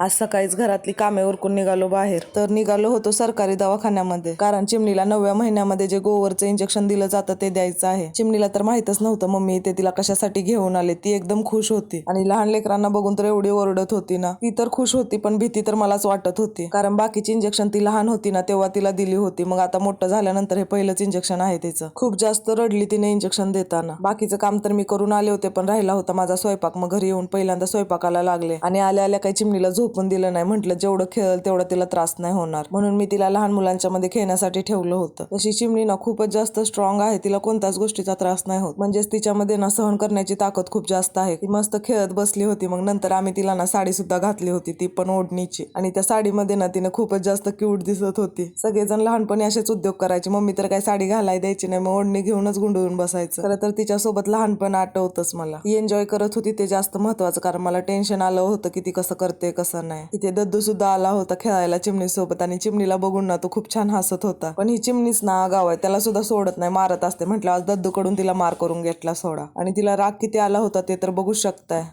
आज सकाळीच घरातली कामे उरकून निघालो बाहेर. तर निघालो होतो सरकारी दवाखान्यामध्ये. कारण चिमणीला नवव्या महिन्यामध्ये जे गोवरचं इंजेक्शन दिलं जातं ते द्यायचं आहे. चिमणीला तर माहितच नव्हतं मम्मी ते तिला कशासाठी घेऊन आले? ती एकदम खुश होती. आणि लहान लेकरांना बघून तर एवढी ओरडत होती ना. ती तर खुश होती पण भीती तर मलाच वाटत होती. कारण बाकीची इंजेक्शन ती लहान होती ना तेव्हा तिला दिली होती. मग आता मोठं झाल्यानंतर हे पहिलंच इंजेक्शन आहे तिचं. खूप जास्त रडली तिने इंजेक्शन देताना. बाकीचं काम तर मी करून आले होते पण राहिला होता माझा स्वयंपाक. मग घरी येऊन पहिल्यांदा स्वयंपाकाला लागले. आणि आल्या आल्या काही चिमणीला झोपून दिलं नाही. म्हटलं जेवढं खेळल तेवढं तिला त्रास नाही होणार. म्हणून मी तिला लहान मुलांच्या मध्ये खेळण्यासाठी ठेवलं होतं. तशी चिमणी ना खूपच जास्त स्ट्रॉंग आहे. तिला कोणत्याच गोष्टीचा त्रास नाही होत. म्हणजेच तिच्यामध्ये ना सहन करण्याची ताकद खूप जास्त आहे. ती मस्त खेळत बसली होती. मग नंतर आम्ही तिला ना साडी सुद्धा घातली होती. ती पण ओढणीची. आणि त्या साडीमध्ये ना तिने खूपच जास्त क्यूट दिसत होती. सगळेजण लहानपणी असेच उद्योग करायचे. मम्मी तर काही साडी घालाय द्यायची नाही. मग ओढणी घेऊनच गुंडळून बसायचं. खरं तर तिच्यासोबत लहानपण आठवतच मला. ती एन्जॉय करत होती ते जास्त महत्वाचं. कारण मला टेन्शन आलं होतं की ती कसं करते कसं नाही. तिथे दद्दू सुद्धा आला होता खेळायला चिमणी सोबत आणि चिमणीला बघून ना तो खूप छान हसत होता. पण ही चिमणीच ना गाव आहे त्याला सुद्धा सोडत नाही मारत असते. म्हटलं आज दद्दू कडून तिला मार करून घेतला सोडा. आणि तिला राग किती आला होता ते तर बघू शकताय.